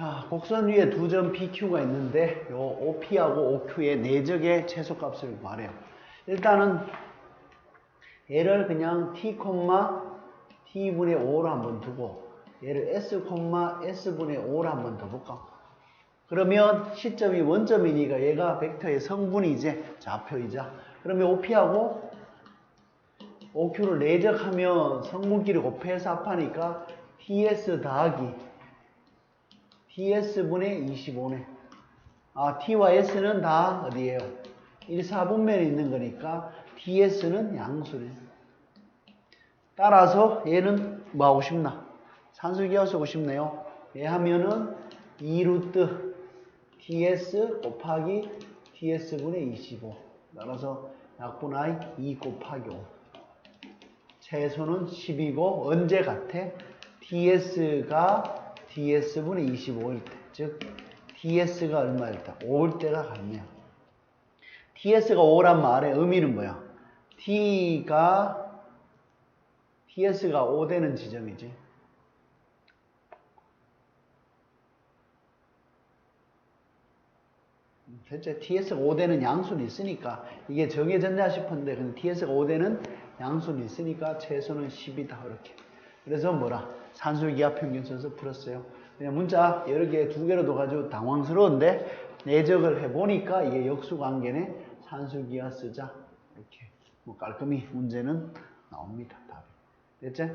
자, 곡선 위에 두 점 PQ가 있는데 요 OP하고 OQ의 내적의 최소값을 말해요. 일단은 얘를 그냥 T, T분의 5로 한번 두고 얘를 S, S분의 5로 한번 더 볼까? 그러면 시점이 원점이니까 얘가 벡터의 성분이지 좌표이자 그러면 OP하고 OQ를 내적하면 성분끼리 곱해서 합하니까 TS 더하기 TS분의 25네. 아, T와 S는 다 어디에요? 1, 4분면에 있는 거니까 TS는 양수네. 따라서 얘는 뭐 하고 싶나? 산술기하 쓰고 싶네요. 얘 하면은 2루트 TS 곱하기 TS분의 25. 따라서 약분 I 2 곱하기 5. 최소는 10이고 언제 같아? TS가 TS분의 25일 때. 즉 TS가 얼마일 때? 5일 때가 같네요. TS가 5란 말의 의미는 뭐야? T가 TS가 5 되는 지점이지. 실제 TS가 5대는 양수는 있으니까 이게 정해졌냐 싶은데 근데 TS가 5대는 양수는 있으니까 최소는 10이다 이렇게 그래서 뭐라? 산술기하 평균 써서 풀었어요. 그냥 문자 여러 개 두 개로 둬가지고 당황스러운데 내적을 해보니까 이게 역수관계네. 산술기하 쓰자. 이렇게 뭐 깔끔히 문제는 나옵니다 답이. 됐지?